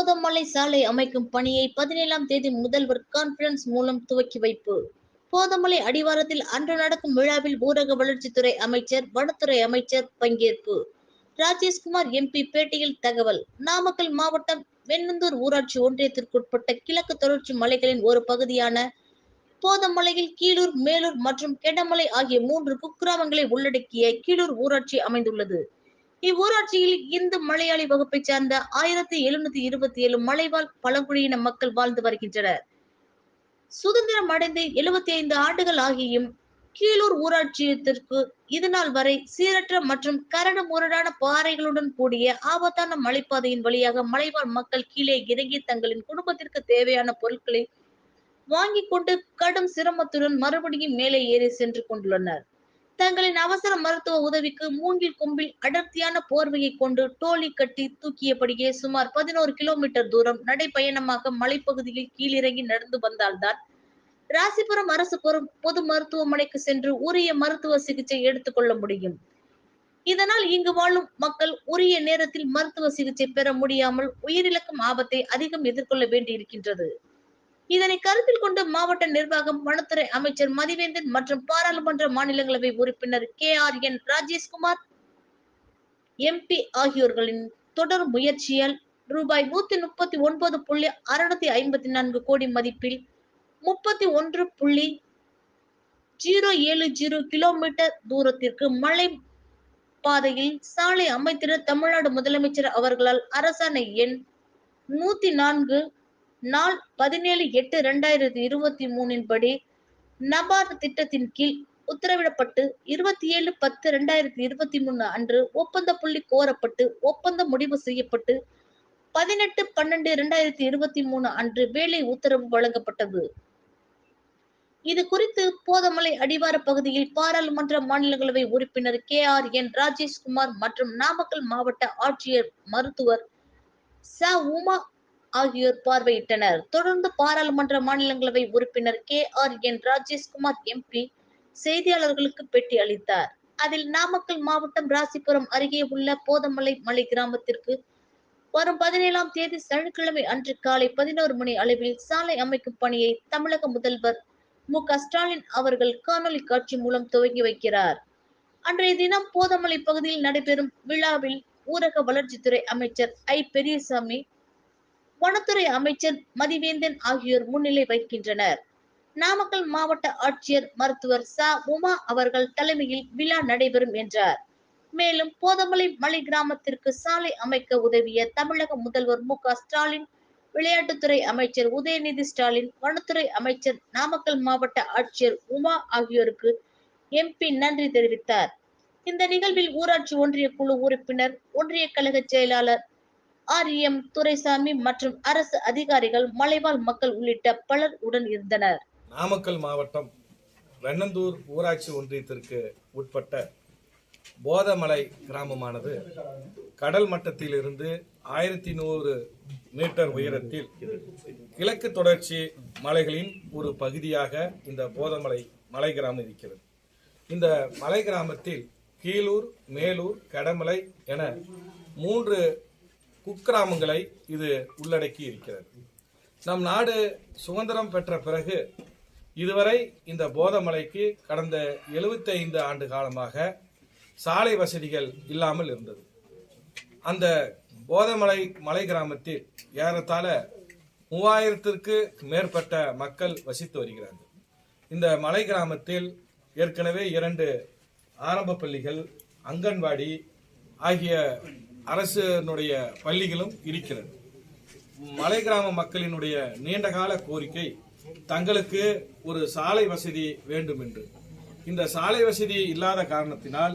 போதமலை சாலை அமைக்கும் பணியை பதினேழாம் தேதி முதல்வர் கான்பிரன்ஸ் மூலம் துவக்கி வைப்பு. போதமலை அடிவாரத்தில் அன்று நடக்கும் விழாவில் ஊரக வளர்ச்சித்துறை அமைச்சர் வனத்துறை அமைச்சர் பங்கேற்பு. ராஜேஷ்குமார் எம்பி பேட்டியில் தகவல் நாமக்கல் மாவட்டம் வெண்ணந்தூர் ஊராட்சி ஒன்றியத்திற்குட்பட்ட கிழக்கு தொடர்ச்சி மலைகளின் ஒரு பகுதியான போதமலையில் கீழூர் மேலூர் மற்றும் கெடமலை ஆகிய மூன்று குக்கிராமங்களை உள்ளடக்கிய கீழூர் ஊராட்சி அமைந்துள்ளது. இவ்வூராட்சியில் இந்து மலையாளி வகுப்பைச் சார்ந்த ஆயிரத்தி எழுநூத்தி இருபத்தி ஏழு மலைவாழ் பழங்குடியின மக்கள் வாழ்ந்து வருகின்றனர். சுதந்திரம் அடைந்து எழுபத்தி ஐந்து ஆண்டுகள் ஆகியும் கீழூர் ஊராட்சியத்திற்கு இதுநாள் வரை சீரற்ற மற்றும் கரடு முரடான பாறைகளுடன் கூடிய ஆபத்தான மலைப்பாதையின் வழியாக மலைவாழ் மக்கள் கீழே இறங்கி தங்களின் குடும்பத்திற்கு தேவையான பொருட்களை வாங்கி கொண்டு கடும் சிரமத்துடன் மறுபடியும் மேலே ஏறி சென்று கொண்டுள்ளனர். தங்களின் அவசர மருத்துவ உதவிக்கு மூங்கில் கொம்பில் அடர்த்தியான போர்வையை கொண்டு டோலி கட்டி தூக்கியபடியே சுமார் பதினோரு கிலோமீட்டர் தூரம் நடைப்பயணமாக மலைப்பகுதியில் கீழிறங்கி நடந்து வந்தால்தான் ராசிபுரம் அரசு பொறு பொது மருத்துவமனைக்கு சென்று உரிய மருத்துவ சிகிச்சை எடுத்துக்கொள்ள முடியும். இதனால் இங்கு வாழும் மக்கள் உரிய நேரத்தில் மருத்துவ சிகிச்சை பெற முடியாமல் உயிரிழக்கும் ஆபத்தை அதிகம் எதிர்கொள்ள வேண்டியிருக்கின்றது. இதனை கருத்தில் கொண்டு மாவட்ட நிர்வாகம் வனத்துறை அமைச்சர் மதிவேந்தன் மற்றும் பாராளுமன்ற மாநிலங்களவை உறுப்பினர் K R N Rajeshkumar MP ஆகியோர்களின் தொடர் முயற்சியால் ரூபாய் நூத்தி முப்பத்தி ஒன்பது புள்ளி அறுநூத்தி ஐம்பத்தி நான்கு கோடி மதிப்பில் முப்பத்தி ஒன்று புள்ளி ஜீரோ ஏழு ஜீரோ கிலோமீட்டர் தூரத்திற்கு மலை பாதையில் சாலை அமைத்திட தமிழ்நாடு முதலமைச்சர் அவர்களால் அரசாணை எண் நூத்தி நான்கு நாள் பதினேழு எட்டு இரண்டாயிரத்தி இருபத்தி மூணின் படி நபார்டு திட்டத்தின் கீழ் உத்தரவிடப்பட்டு இருபத்தி ஏழு பத்து இரண்டாயிரத்தி இருபத்தி மூணு அன்று ஒப்பந்த புள்ளி கோரப்பட்டு ஒப்பந்தம் முடிவு செய்யப்பட்டு பதினெட்டு பன்னெண்டு இரண்டாயிரத்தி இருபத்தி மூணு அன்று வேலை உத்தரவு வழங்கப்பட்டது. இது குறித்து போதமலை அடிவார பகுதியில் பாராளுமன்ற மாநிலங்களவை உறுப்பினர் கே ஆர் என் ராஜேஷ்குமார் மற்றும் நாமக்கல் மாவட்ட ஆட்சியர் மருத்துவர் ச உமா ஆகியோர் பார்வையிட்டனர். தொடர்ந்து பாராளுமன்ற மாநிலங்களவை உறுப்பினர் K. R. N. Rajeshkumar MP செய்தியாளர்களுக்கு பேட்டி அளித்தார். அதில் நாமக்கல் மாவட்டம் ராசிபுரம் அருகே உள்ள போதமலை மலை கிராமத்திற்கு வரும் பதினேழாம் தேதி சனிக்கிழமை அன்று காலை பதினோரு மணி அளவில் சாலை அமைக்கும் பணியை தமிழக முதல்வர் மு. க. ஸ்டாலின் அவர்கள் காணொலி காட்சி மூலம் துவங்கி வைக்கிறார். அன்றைய தினம் போதமலை பகுதியில் நடைபெறும் விழாவில் ஊரக வளர்ச்சித்துறை அமைச்சர் ஐ. பெரியசாமி வனத்துறை அமைச்சர் மதிவேந்தன் ஆகியோர் முன்னிலை வைக்கின்றனர் நாமக்கல் மாவட்ட ஆட்சியர் மருத்துவர் ச. உமா அவர்கள் தலைமையில் விழா நடைபெறும் என்றார். மேலும் போதமலை மலை கிராமத்திற்கு சாலை அமைக்க உதவிய தமிழக முதல்வர் மு. ஸ்டாலின் விளையாட்டுத்துறை அமைச்சர் உதயநிதி ஸ்டாலின் வனத்துறை அமைச்சர் நாமக்கல் மாவட்ட ஆட்சியர் உமா ஆகியோருக்கு எம்பி நன்றி தெரிவித்தார். இந்த நிகழ்வில் ஊராட்சி ஒன்றிய குழு உறுப்பினர் ஒன்றிய கழக செயலாளர் ஆர் எம் துரைசாமி மற்றும் அரசு அதிகாரிகள் மலைவாழ் மக்கள் உள்ளிட்ட பலர் உடன் இருந்தனர். நாமக்கல் மாவட்டம் வெண்ணந்தூர் ஊராட்சி ஒன்றியத்திற்கு உட்பட்ட போதமலை கிராமமானது கடல் மட்டத்திலிருந்து ஆயிரத்தி நூறு மீட்டர் உயரத்தில் கிழக்கு தொடர்ச்சி மலைகளின் ஒரு பகுதியாக இந்த போதமலை மலை கிராமம் இருக்கிறது. இந்த மலை கிராமத்தில் கீழூர் மேலூர் கடமலை என மூன்று குக்கிராமங்களை இது உள்ளடக்கி இருக்கிறது. நம் நாடு சுதந்திரம் பெற்ற பிறகு இதுவரை இந்த போதமலைக்கு கடந்த 75 ஆண்டு காலமாக சாலை வசதிகள் இல்லாமல் இருந்தது. அந்த போதமலை மலை கிராமத்தில் ஏறத்தாழ மூவாயிரத்திற்கு மேற்பட்ட மக்கள் வசித்து வருகிறார்கள். இந்த மலை கிராமத்தில் ஏற்கனவே இரண்டு ஆரம்ப பள்ளிகள் அங்கன்வாடி ஆகிய அரசனுடைய பள்ளிகளும் இருக்கிறது. மலை கிராம மக்களினுடைய நீண்டகால கோரிக்கை தங்களுக்கு ஒரு சாலை வசதி வேண்டும் என்று. இந்த சாலை வசதி இல்லாத காரணத்தினால்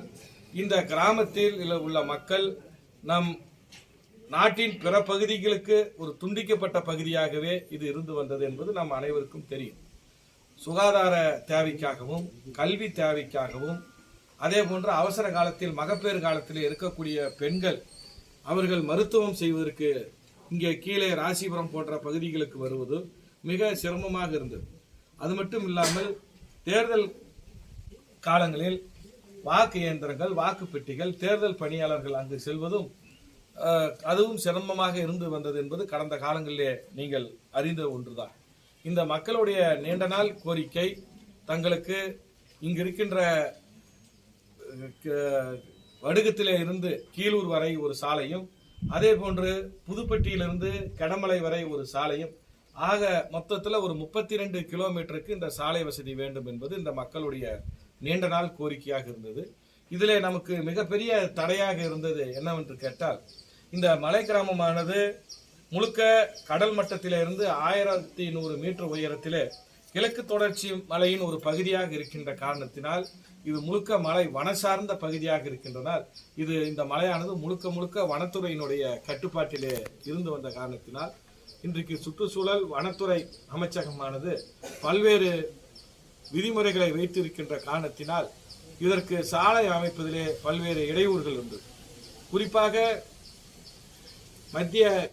இந்த கிராமத்தில் உள்ள மக்கள் நம் நாட்டின் பிற பகுதிகளுக்கு ஒரு துண்டிக்கப்பட்ட பகுதியாகவே இது இருந்து வந்தது என்பது நம் அனைவருக்கும் தெரியும். சுகாதார தேவைக்காகவும் கல்வி தேவைக்காகவும் அதே போன்று அவசர காலத்தில் மகப்பேறு காலத்தில் இருக்கக்கூடிய பெண்கள் அவர்கள் மருத்துவம் செய்வதற்கு இங்கே கீழே ராசிபுரம் போன்ற பகுதிகளுக்கு வருவது மிக சிரமமாக இருந்தது. அது மட்டும் இல்லாமல் தேர்தல் காலங்களில் வாக்கு இயந்திரங்கள் வாக்கு பெட்டிகள் தேர்தல் பணியாளர்கள் அங்கு செல்வதும் அதுவும் சிரமமாக இருந்து வந்தது என்பது கடந்த காலங்களிலே நீங்கள் அறிந்த ஒன்றுதான். இந்த மக்களுடைய நீண்ட நாள் கோரிக்கை தங்களுக்கு இங்கு இருக்கின்ற வடுகத்திலே இருந்து கீழூர் வரை ஒரு சாலையும் அதே போன்று புதுப்பட்டியிலிருந்து கடமலை வரை ஒரு சாலையும். ஆக மொத்தத்தில் ஒரு முப்பத்தி ரெண்டு கிலோமீட்டருக்கு இந்த சாலை வசதி வேண்டும் என்பது இந்த மக்களுடைய நீண்ட நாள் கோரிக்கையாக இருந்தது. இதில் நமக்கு மிகப்பெரிய தடையாக இருந்தது என்னவென்று கேட்டால் இந்த மலை கிராமமானது முழுக்க கடல் மட்டத்திலிருந்து ஆயிரத்தி நூறு மீட்டர் உயரத்திலே கிழக்கு தொடர்ச்சி மலையின் ஒரு பகுதியாக இருக்கின்ற காரணத்தினால் இது முழுக்க மலை வன சார்ந்த பகுதியாக இருக்கின்றனால் இது இந்த மலையானது முழுக்க முழுக்க வனத்துறையினுடைய கட்டுப்பாட்டிலே இருந்து வந்த காரணத்தினால் இன்றைக்கு சுற்றுச்சூழல் வனத்துறை அமைச்சகமானது பல்வேறு விதிமுறைகளை வைத்திருக்கின்ற காரணத்தினால் இதற்கு சாலை அமைப்பதிலே பல்வேறு இடையூறுகள் உண்டு. குறிப்பாக மத்திய